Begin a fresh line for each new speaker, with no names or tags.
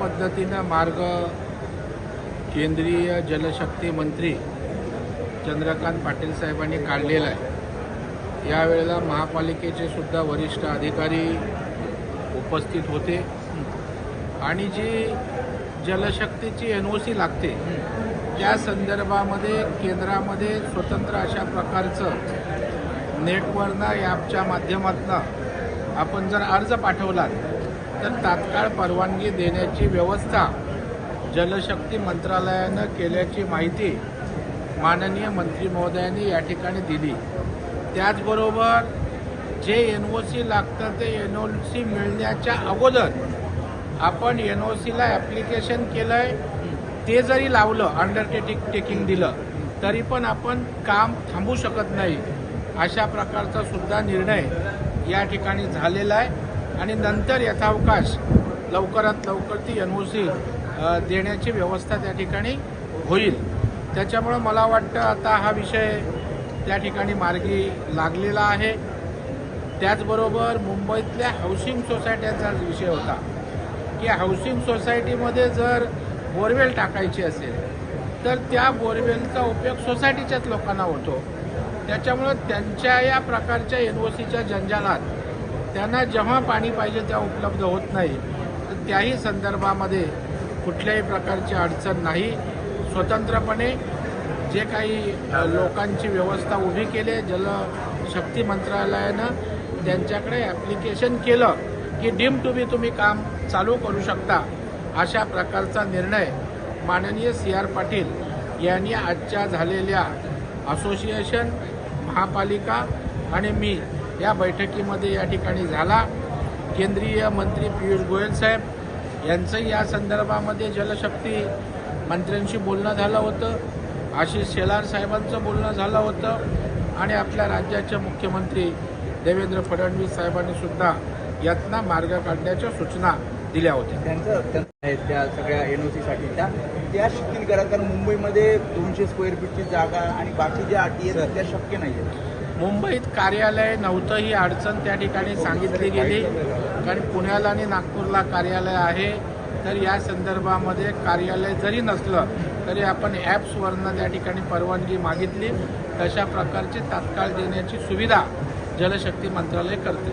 पद्धतीनं मार्ग केंद्रीय जलशक्ती मंत्री चंद्रकांत पाटील साहेबांनी काढलेला आहे. यावेळेला महापालिकेचे सुद्धा वरिष्ठ अधिकारी उपस्थित होते. आणि जी जलशक्तीची एन ओ सी लागते त्या संदर्भामध्ये केंद्रामध्ये स्वतंत्र अशा प्रकारचं नेटवरनं ॲपच्या माध्यमातून आपण जर अर्ज पाठवलात तर तात्काळ परवानगी देण्याची व्यवस्था जलशक्ती मंत्रालयानं केल्याची माहिती माननीय मंत्री महोदयांनी या ठिकाणी दिली. त्याचबरोबर जे एन ओ सी लागतं ते एन ओ सी मिळण्याच्या अगोदर आपण एन ओ सीला ॲप्लिकेशन केलं आहे ते जरी लावलं अंडरटेकिंग टेकिंग दिलं तरी पण आपण काम थांबू शकत नाही अशा प्रकारचा सुद्धा निर्णय या ठिकाणी झालेला आहे. आणि नंतर यथावकाश लवकरात लवकर ती एन ओ सी देण्याची व्यवस्था त्या ठिकाणी होईल. त्याच्यामुळं मला वाटतं आता हा विषय त्या ठिकाणी मार्गी लागलेला आहे. त्याचबरोबर मुंबईतल्या हाऊसिंग सोसायट्यांचा विषय होता की हाऊसिंग सोसायटीमध्ये जर बोरवेल टाकायची असेल तर त्या बोरवेलचा उपयोग सोसायटीच्याच लोकांना होतो. त्याच्यामुळं त्यांच्या या प्रकारच्या एन ओ सीच्या जंजालात त्यांना जेव्हा पाणी पाहिजे तेव्हा उपलब्ध होत नाही तर त्याही संदर्भामध्ये कुठल्याही प्रकारची अडचण नाही. स्वतंत्रपणे जे काही लोकांची व्यवस्था उभी केली जलशक्ती मंत्रालयानं त्यांच्याकडे ॲप्लिकेशन केलं की डीम टू बी तुम्ही काम चालू करू शकता अशा प्रकारचा निर्णय माननीय सी आर पाटील यांनी आजच्या झालेल्या असोसिएशन महापालिका आणि मी या बैठकीमध्ये या ठिकाणी झाला. केंद्रीय मंत्री पियुष गोयल साहेब यांचंही या संदर्भामध्ये जलशक्ती मंत्र्यांशी बोलणं झालं होतं. आशिष शेलार साहेबांचं बोलणं झालं होतं. आणि आपल्या राज्याचे मुख्यमंत्री देवेंद्र फडणवीस साहेबांनी सुद्धा यातना मार्ग काढण्याच्या सूचना दिल्या होत्या.
त्यांचं त्या सगळ्या एन ओ सीसाठी त्या त्या शिथिल करा कारण मुंबईमध्ये दोनशे स्क्वेअर फीटची जागा आणि बाकी ज्या अटी आहेत त्या शक्य नाही आहेत
मुंबईत कार्यालय नव्हतं ही अडचण त्या ठिकाणी सांगितली गेली. कारण पुण्याला आणि नागपूरला कार्यालय आहे. तर या संदर्भामध्ये कार्यालय जरी नसलं तरी आपण ॲप्सवरनं त्या ठिकाणी परवानगी मागितली. तशा प्रकारची तात्काळ देण्याची सुविधा जलशक्ती मंत्रालय करते.